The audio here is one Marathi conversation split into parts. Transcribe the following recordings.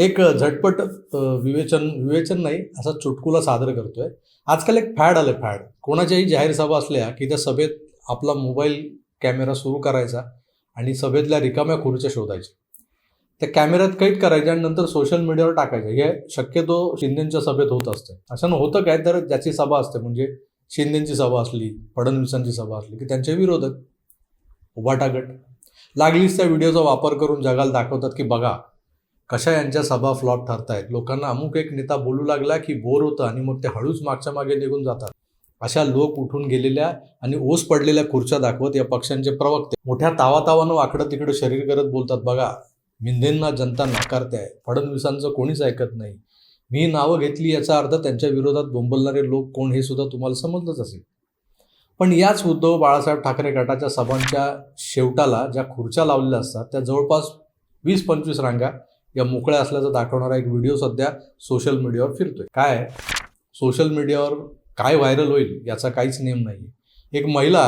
एक झटपट विवेचन विवेचन नाही असा चुटकुला सादर करतोय. आजकाल एक फॅड आलं फॅड. कोणाच्याही जाहीर सभा असल्या की त्या सभेत आपला मोबाईल कॅमेरा सुरू करायचा आणि सभेतल्या रिकाम्या खुर्च्या शोधायच्या. त्या कॅमेऱ्यात कैद करायच्या आणि नंतर सोशल मीडियावर टाकायचं हे शक्यतो शिंदेच्या सभेत होत असते. अशानं होतं काय? तर ज्याची सभा असते म्हणजे शिंदेची सभा असली फडणवीसांची सभा असली की त्यांचे विरोधक उभाटा गट लागलीच त्या व्हिडिओचा वापर करून जगाला दाखवतात की बघा कशा यांच्या सभा फ्लॉट ठरतायत? लोकांना अमुक एक नेता बोलू लागला की बोर होतं आणि मग ते हळूच मागच्या मागे निघून जातात. अशा लोक उठून गेलेल्या आणि ओस पडलेल्या खुर्च्या दाखवत या पक्षांचे प्रवक्ते मोठ्या तावातावानं वाकडं तिकडं शरीर करत बोलतात बघा मिंदेंना जनता नाकारते आहे फडणवीसांचं कोणीच ऐकत नाही. मी नावं घेतली याचा अर्थ त्यांच्या विरोधात बोंबलणारे लोक कोण हे सुद्धा तुम्हाला समजलंच असेल. पण याच उद्धव बाळासाहेब ठाकरे गटाच्या सभांच्या शेवटाला ज्या खुर्च्या लावलेल्या असतात त्या जवळपास वीस पंचवीस रांगा या मोकळ्या असल्याचं दाखवणारा एक व्हिडिओ सध्या सोशल मीडियावर फिरतोय. काय? सोशल मीडियावर काय व्हायरल होईल याचा काहीच नेम नाही एक महिला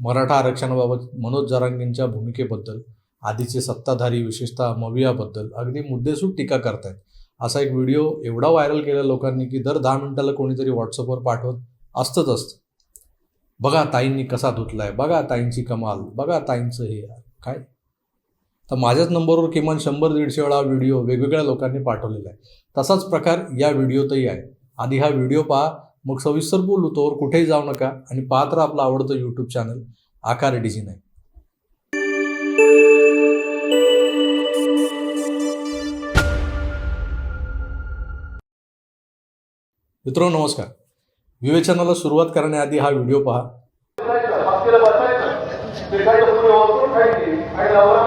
मराठा आरक्षणाबाबत मनोज जरांगेंच्या भूमिकेबद्दल आधीचे सत्ताधारी विशेषतः मवियाबद्दल अगदी मुद्देसूद टीका करतायत. असा एक व्हिडिओ एवढा व्हायरल केला लोकांनी की दर दहा मिनिटाला कोणीतरी व्हॉट्सअपवर पाठवत असतंच असतं. बघा ताईंनी कसा धुतलाय बघा ताईंची कमाल बघा ताईंचं हे काय? तर माझ्याच नंबरवर किमान शंभर दीडशे वेळा व्हिडिओ वेगवेगळ्या लोकांनी पाठवलेला आहे. तसाच प्रकार या व्हिडिओतही आहे. आधी हा व्हिडिओ पहा. मग सविस्तर बोलू तोवर कुठेही जाऊ नका आणि पाहत राहा आपलं आवडतं यूट्यूब चॅनल आकार डिझिन नाही मित्रांनो नमस्कार. विवेचनाला सुरुवात करण्याआधी हा व्हिडिओ पहा. आणि नवरा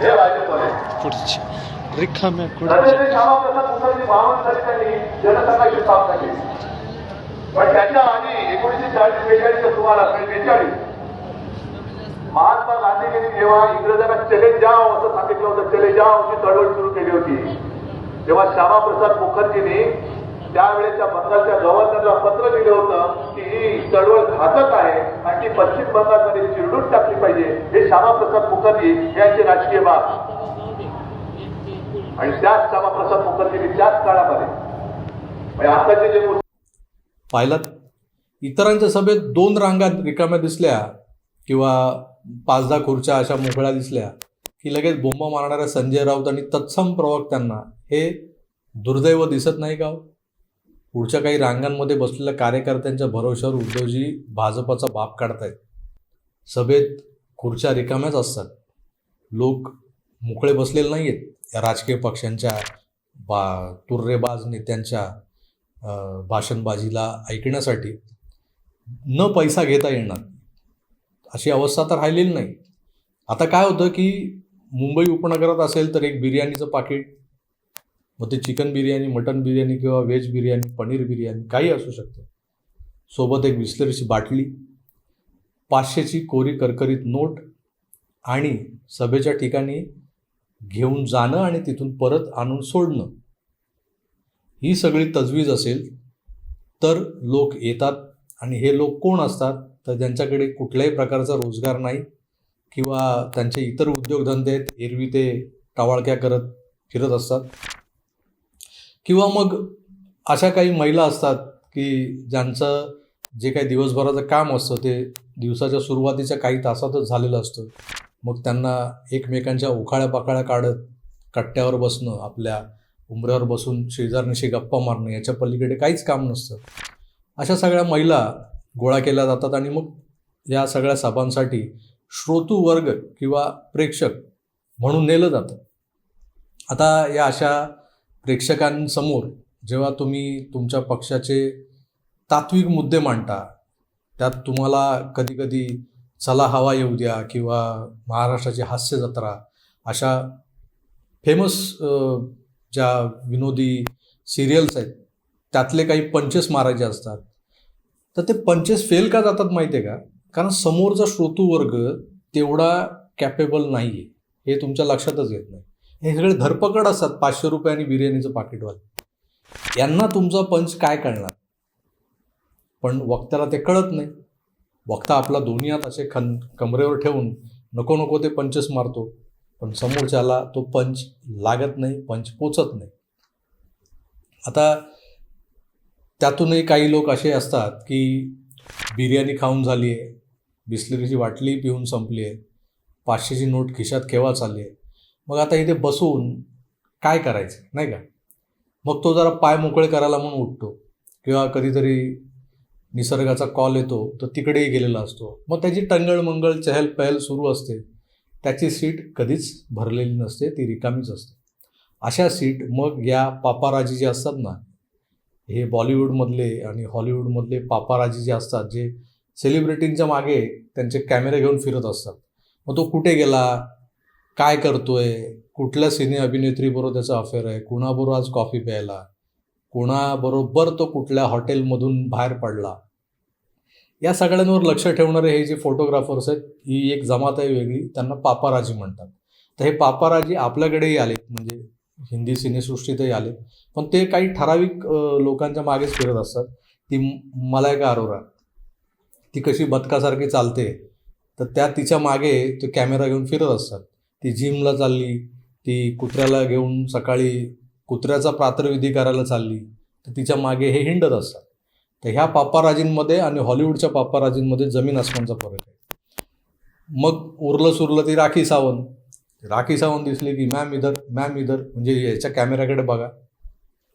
हे भाजप आहे. खुर्ची रिकाम्या तसे खुर्ची ते श्यामाप्रसाद मुखर्जी बावन्न साली त्यांनी जनसंघाची स्थापना केली. पण त्याच्या आधी एकोणीसशे चाळीस बेचाळीसच्या सुमारास म्हणजे बेचाळीस. महात्मा गांधीजींनी जेव्हा इंग्रजांना चले जाव असं सांगितलं होतं चले जावची चळवळ सुरू केली होती. तेव्हा श्यामाप्रसाद मुखर्जींनी त्यावेळेच्या बंगालच्या गव्हर्नरला पत्र दिलं होतं की ही चळवळ घातक आहे आणि ती पश्चिम बंगालमध्ये चिरडून टाकली पाहिजे हे श्यामाप्रसाद मुखर्जी यांची राजकीय बाब. आणि त्याच श्यामाप्रसाद मुखर्जींनी त्याच काळामध्ये. म्हणजे आताचे जे पाहिलात इतरांच्या सभेत दोन रांगा रिकाम्या दिसल्या किंवा पाच दहा खुर्च्या अशा मोकळ्या दिसल्या की लगेच बोंबा मारणाऱ्या संजय राऊत आणि तत्सम प्रवक्त्यांना हे दुर्दैव दिसत नाही का हो? पुढच्या काही रांगांमध्ये बसलेल्या कार्यकर्त्यांच्या भरोश्यावर उद्धवजी भाजपाचा बाप काढतायत. सभेत खुर्च्या रिकाम्याच असतात. लोक मोकळे बसलेले नाही आहेत या राजकीय पक्षांच्या बा तुर्रेबाज नेत्यांच्या भाषणबाजीला ऐकण्यासाठी न पैसा घेता येणार. अशी अवस्था तर राहिलेली नाही. आता काय होतं की मुंबई उपनगरात असेल तर एक बिर्याणीचं पाकिट मग ते चिकन बिर्याणी मटन बिर्याणी किंवा व्हेज बिर्याणी पनीर बिर्याणी काही असू शकते. सोबत एक बिस्लरीची बाटली पाचशेची कोरी करकरीत नोट आणि सभेच्या ठिकाणी घेऊन जाणं आणि तिथून परत आणून सोडणं. ही सगळी तजवीज असेल तर लोक येतात आणि हे लोक कोण असतात? तर ज्यांच्याकडे कुठल्याही प्रकारचा रोजगार नाही किंवा त्यांचे इतर उद्योगधंदे आहेत एरवी ते टावाळक्या करत फिरत असतात. किंवा मग अशा काही महिला असतात की ज्यांचं जे काही दिवसभराचं काम असतं ते दिवसाच्या सुरुवातीच्या काही तासातच झालेलं असतं. मग त्यांना एकमेकांच्या उखाळ्या पाकाळ्या काढत कट्ट्यावर बसणं आपल्या उंबऱ्यावर बसून शेजारनिशी गप्पा मारणं याच्या पलीकडे काहीच काम नसतं. अशा सगळ्या महिला गोळा केल्या जातात आणि मग या सगळ्या सभांसाठी श्रोतूवर्ग किंवा प्रेक्षक म्हणून नेलं जातं. आता या अशा प्रेक्षकांसमोर जेव्हा तुम्ही तुमच्या पक्षाचे तात्विक मुद्दे मांडता त्यात तुम्हाला कधीकधी चला हवा येऊ द्या किंवा महाराष्ट्राची हास्य जत्रा अशा फेमस ज्या विनोदी सिरियल्स आहेत त्यातले काही पंचेस मारायचे असतात. तर ते पंचेस फेल का जातात माहिती आहे का? कारण समोरचा श्रोतू वर्ग तेवढा कॅपेबल नाही आहे हे तुमच्या लक्षातच येत नाही. हे सगळे धरपकड असतात. पाचशे रुपये आणि बिर्याणीचं पाकिटवाले. यांना तुमचा पंच काय कळणार पण वक्त्याला ते कळत नाही. वक्ता आपला दोन्ही हात असे खन कमरेवर ठेवून नको नको ते पंचच मारतो. पण समोरच्याला तो पंच लागत नाही पंच पोचत नाही. आता त्यातूनही काही लोक असे असतात की बिर्याणी खाऊन झाली आहे बिस्लरीची बाटली पिऊन संपली आहे पाचशेची नोट खिशात केव्हा चालली आहे मग आता इथे बसून काय करायचं? नाही का? मग तो जरा पाय मोकळे करायला म्हणून उठतो. किंवा कधीतरी निसर्गाचा कॉल येतो तर तिकडेही गेलेला असतो. मग त्याची टंगळ मंगळ चहल पहल सुरू असते. त्याची सीट कधीच भरलेली नसते ती रिकामीच असते. अशा सीट मग या पापाराजी जे असतात ना हे बॉलिवूडमधले आणि हॉलिवूडमधले पापाराजी जे असतात जे सेलिब्रिटींच्या मागे त्यांचे कॅमेरे घेऊन फिरत असतात. मग तो कुठे गेला? काय करतोय? कुठल्या सिने अभिनेत्रीबरोबर त्याचा अफेअर आहे? कुणाबरोबर आज कॉफी प्यायला? कुणाबरोबर तो कुठल्या हॉटेलमधून बाहेर पडला? या सगळ्यांवर लक्ष ठेवणारे हे जे फोटोग्राफर्स आहेत ही एक जमात आहे वेगळी त्यांना पापाराजी म्हणतात. तर हे पापाराजी आपल्याकडेही आलेत म्हणजे हिंदी सिनेसृष्टीतही आले पण ते काही ठराविक लोकांच्या मागेच फिरत असतात. ती मलायका अरोरा ती कशी बदकासारखी चालते तर त्या तिच्यामागे ते कॅमेरा घेऊन फिरत असतात. ती जिमला चालली ती कुत्र्याला घेऊन सकाळी कुत्र्याचा प्रातर्विधी करायला चालली तर तिच्यामागे हे हिंडत असतात. तर ह्या पापाराजींमध्ये आणि हॉलिवूडच्या पापाराजींमध्ये जमीन आसमानचा फरक आहे. मग उरलं सुरलं ती राखी सावंत. राखी सावंत दिसली की मॅम इधर मॅम इधर. म्हणजे याच्या कॅमेऱ्याकडे बघा.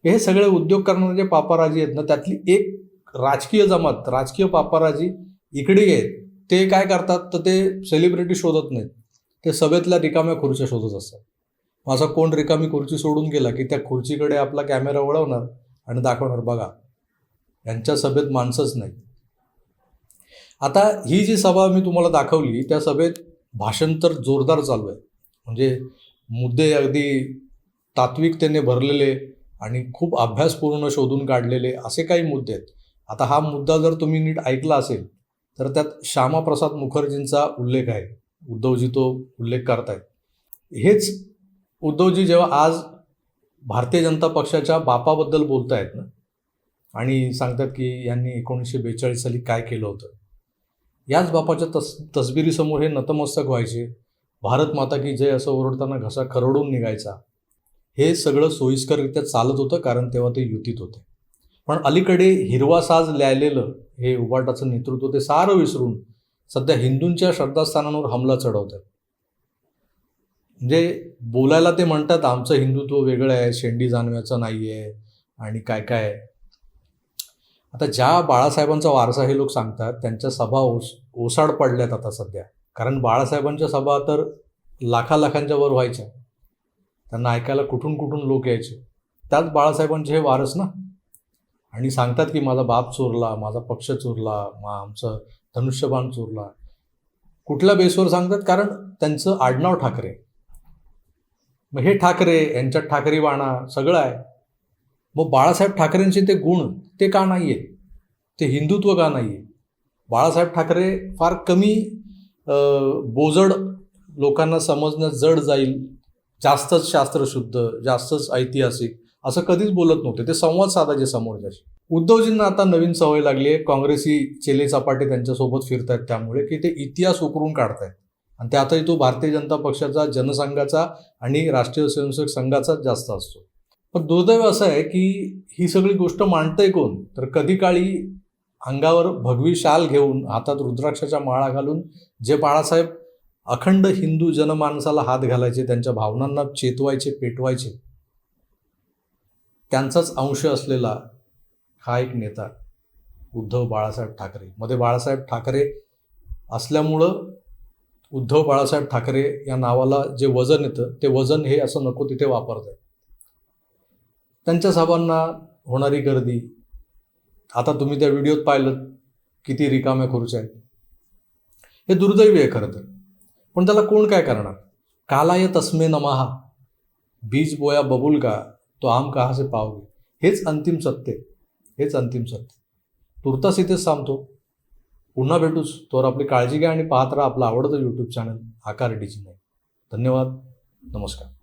हे सगळे उद्योग करणारे जे पापाराजी आहेत ना त्यातली एक राजकीय जमात राजकीय पापाराजी इकडे आहेत ते काय करतात? तर ते सेलिब्रिटी शोधत नाहीत. ते सभेतल्या रिकाम्या खुर्च्या शोधत असतात. मग असा कोण रिकामी खुर्ची सोडून गेला की त्या खुर्चीकडे आपला कॅमेरा वळवणार आणि दाखवणार बघा यांच्या सभेत माणसंच नाही आता ही जी सभा मी तुम्हाला दाखवली त्या सभेत भाषण तर जोरदार चालू आहे. म्हणजे मुद्दे अगदी तात्विकतेने भरलेले आणि खूप अभ्यासपूर्ण शोधून काढलेले असे काही मुद्दे आहेत. आता हा मुद्दा जर तुम्ही नीट ऐकला असेल तर त्यात श्यामाप्रसाद मुखर्जींचा उल्लेख आहे. उद्धवजी तो उल्लेख करतायत. हेच उद्धवजी जेव्हा आज भारतीय जनता पक्षाच्या बापाबद्दल बोलतायत ना आणि सांगतात की यांनी एकोणीसशे बेचाळीस साली काय केलं होतं याच बापाच्या तस तसबिरीसमोर हे नतमस्तक व्हायचे. भारत माता की जय असं ओरडताना घसा खरडून निघायचा. हे सगळं सोयीस्कररित्या चालत होतं कारण तेव्हा ते युतीत होते. पण अलीकडे हिरवा साज लिहिलेलं हे उबाटाचं नेतृत्व ते सारं विसरून सध्या हिंदूंच्या श्रद्धास्थानांवर हमला चढवत आहेत. म्हणजे बोलायला ते म्हणतात आमचं हिंदुत्व वेगळं आहे शेंडी जानव्याचं नाही आहे आणि काय काय आहे. आता ज्या बाळासाहेबांचा वारसा हे लोक सांगतात त्यांच्या सभा ओस ओसाड पडल्यात आता सध्या. कारण बाळासाहेबांच्या सभा तर लाखा लाखांच्या वर व्हायच्या. त्यांना ऐकायला कुठून कुठून लोक यायचे. त्याच बाळासाहेबांचे हे वारस ना? आणि सांगतात की माझा बाप चोरला माझा पक्ष चोरला मा आमचं धनुष्यबाण चोरला. कुठल्या बेसवर सांगतात? कारण त्यांचं आडनाव ठाकरे. मग हे ठाकरे यांच्यात ठाकरे बाणा सगळं आहे. मग बाळासाहेब ठाकरेंचे ते गुण ते का नाही आहे ते हिंदुत्व का नाही आहे बाळासाहेब ठाकरे फार कमी बोजड लोकांना समजण्यास जड जाईल. जास्तच शास्त्रशुद्ध जास्तच ऐतिहासिक. असं कधीच बोलत नव्हते. ते संवाद साधायचे समोरच्याशी उद्धवजींना आता नवीन सवय लागली आहे. काँग्रेसी चेले चपाटे त्यांच्यासोबत फिरतायत त्यामुळे की ते इतिहास उकरून काढतायत. आणि त्यातही तो भारतीय जनता पक्षाचा जनसंघाचा आणि राष्ट्रीय स्वयंसेवक संघाचाच जास्त असतो. पण दुर्दैव असं आहे की ही सगळी गोष्ट मांडतंय कोण? तर कधी काळी अंगावर भगवी शाल घेऊन हातात रुद्राक्षाच्या माळा घालून जे बाळासाहेब अखंड हिंदू जनमानसाला हात घालायचे त्यांच्या भावनांना चेतवायचे पेटवायचे त्यांचाच अंश असलेला हा एक नेता उद्धव बाळासाहेब ठाकरे. मध्ये बाळासाहेब ठाकरे असल्यामुळं उद्धव बाळासाहेब ठाकरे या नावाला जे वजन येतं ते वजन हे असं नको तिथे वापरतात त्यांच्या साहेबांना होणारी गर्दी आता तुम्ही त्या व्हिडिओत पाहिलं किती रिकाम्या खुर्च्या आहेत. हे दुर्दैवी आहे खरं तर. पण त्याला कोण काय करणार? कालाय तस्मे नमहा बीज बोया बबुल का तो आम कहा से पावगे हेच अंतिम सत्य. हेच अंतिम सत्य. तुर्तास इथेच थांबतो. पुन्हा भेटूच. तोवर आपली काळजी घ्या आणि पाहत राहा आपलं आवडतं यूट्यूब चॅनल आकार डिजिनल नाही धन्यवाद. नमस्कार.